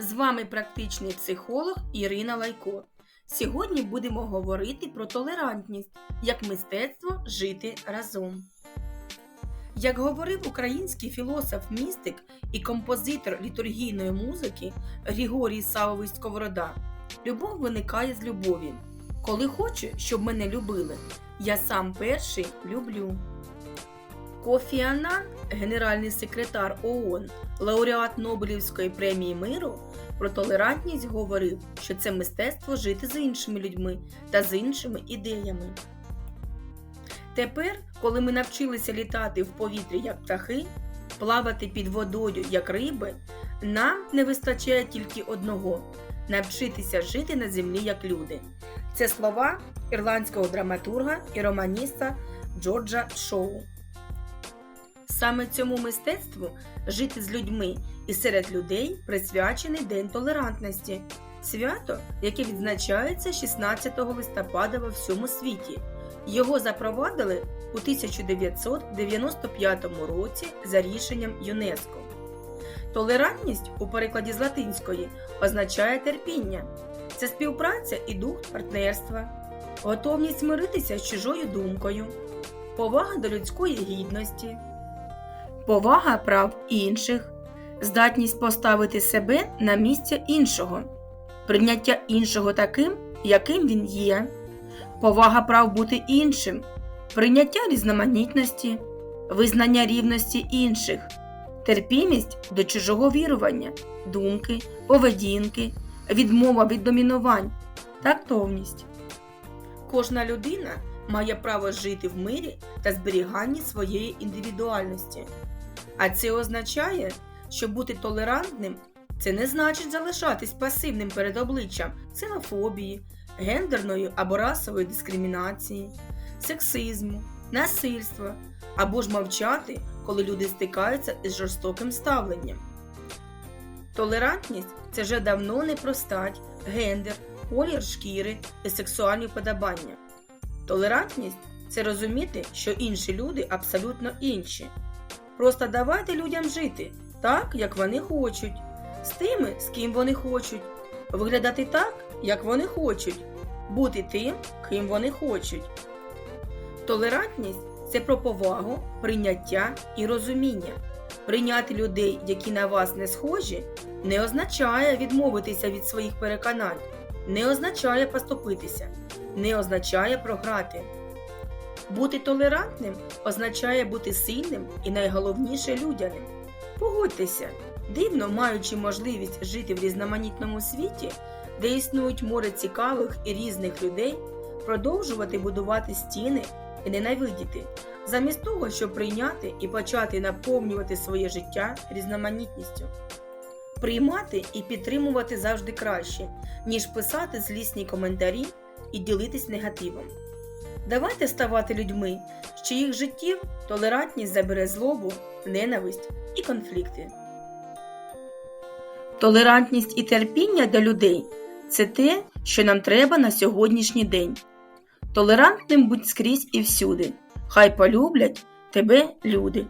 З вами практичний психолог Ірина Лайко. Сьогодні будемо говорити про толерантність як мистецтво жити разом. Як говорив український філософ-містик і композитор літургійної музики Григорій Савович Сковорода, любов виникає з любові. Коли хочу, щоб мене любили, я сам перший люблю. Кофі Аннан, генеральний секретар ООН, лауреат Нобелівської премії миру, про толерантність говорив, що це мистецтво жити з іншими людьми та з іншими ідеями. Тепер, коли ми навчилися літати в повітрі як птахи, плавати під водою як риби, нам не вистачає тільки одного навчитися жити на землі як люди. Це слова ірландського драматурга і романіста Джорджа Шоу. Саме цьому мистецтву жити з людьми і серед людей присвячений День толерантності, свято, яке відзначається 16 листопада во всьому світі. Його запровадили у 1995 році за рішенням ЮНЕСКО. Толерантність у перекладі з латинської означає терпіння, це співпраця і дух партнерства, готовність миритися з чужою думкою, повага до людської гідності повага прав інших, здатність поставити себе на місце іншого, прийняття іншого таким, яким він є, повага прав бути іншим, прийняття різноманітності, визнання рівності інших, терпімість до чужого вірування, думки, поведінки, відмова від домінувань, тактовність. Кожна людина має право жити в мирі та зберіганні своєї індивідуальності. А це означає, що бути толерантним це не значить залишатись пасивним перед обличчям ксенофобії, гендерної або расової дискримінації, сексизму, насильства або ж мовчати, коли люди стикаються із жорстоким ставленням. Толерантність це вже давно не про стать, гендер, колір шкіри і сексуальні вподобання. Толерантність це розуміти, що інші люди абсолютно інші. Просто давайте людям жити так, як вони хочуть, з тими, з ким вони хочуть, виглядати так, як вони хочуть, бути тим, ким вони хочуть. Толерантність це про повагу, прийняття і розуміння. Прийняти людей, які на вас не схожі, не означає відмовитися від своїх переконань, не означає поступитися, не означає програти. Бути толерантним означає бути сильним і найголовніше людяним. Погодьтеся, дивно маючи можливість жити в різноманітному світі, де існують море цікавих і різних людей, продовжувати будувати стіни і ненавидіти, замість того, щоб прийняти і почати наповнювати своє життя різноманітністю. Приймати і підтримувати завжди краще, ніж писати злісні коментарі і ділитись негативом. Давайте ставати людьми, з чиїх життів толерантність забере злобу, ненависть і конфлікти. Толерантність і терпіння для людей це те, що нам треба на сьогоднішній день. Толерантним будь скрізь і всюди. Хай полюблять тебе люди.